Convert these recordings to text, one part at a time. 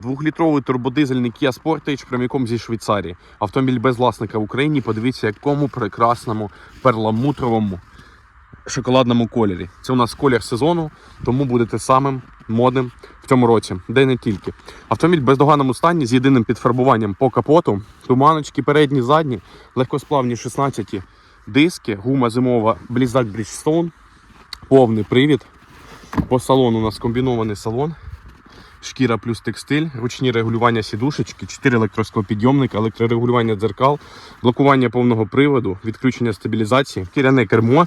Двохлітровий турбодизельний Kia Sportage прямиком зі Швейцарії. Автомобіль без власника в Україні. Подивіться, якому прекрасному перламутровому шоколадному кольорі. Це у нас колір сезону, тому будете самим модним в цьому році, де не тільки. Автомобіль в бездоганному стані з єдиним підфарбуванням по капоту, туманочки передні, задні, легкосплавні 16 диски, гума зимова Blizzard Bridgestone, повний привід. По салону у нас комбінований салон. Шкіра плюс текстиль, ручні регулювання сідушечки, 4 електросклопідйомника, електрорегулювання дзеркал, блокування повного приводу, відключення стабілізації, кіряне кермо,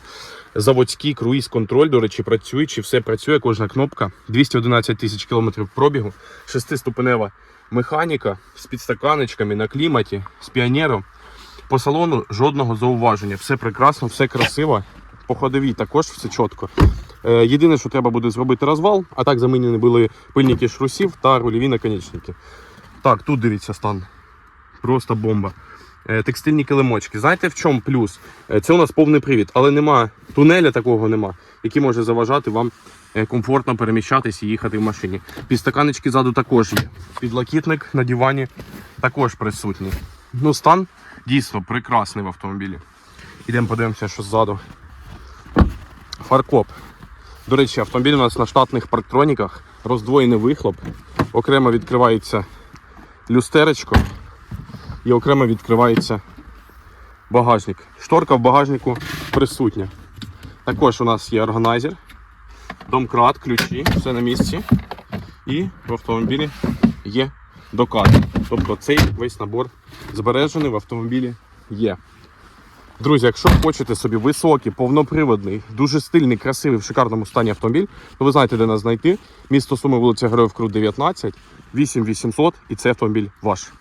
заводський круїз-контроль, до речі, працюючи, все працює, кожна кнопка, 211 тисяч кілометрів пробігу, шестиступенева механіка з підстаканечками на кліматі, з піонером. По салону жодного зауваження. Все прекрасно, все красиво. По ходовій також все чітко. Е, Єдине, що треба буде зробити розвал, а так замінені були пильники шрусів та рульові наконечники. Так, тут дивіться стан. Просто бомба. Е, Текстильні килимочки. Знаєте в чому плюс? Е, Це у нас повний привід, але нема тунеля такого нема, який може заважати вам комфортно переміщатися і їхати в машині. Підстаканечки ззаду також є. Підлокітник на дивані також присутній. Ну, стан дійсно прекрасний в автомобілі. Ідемо подивимося, що ззаду. Фаркоп. До речі, автомобіль у нас на штатних парктроніках, роздвоєний вихлоп, окремо відкривається люстеречко і окремо відкривається багажник. Шторка в багажнику присутня. Також у нас є органайзер, домкрат, ключі, все на місці. І в автомобілі є докат. Тобто цей весь набор збережений в автомобілі є. Друзі, якщо хочете собі високий, повноприводний, дуже стильний, красивий, в шикарному стані автомобіль, то ви знаєте, де нас знайти. Місто Суми, вулиця Героїв Крут, 19, 8800 і цей автомобіль ваш.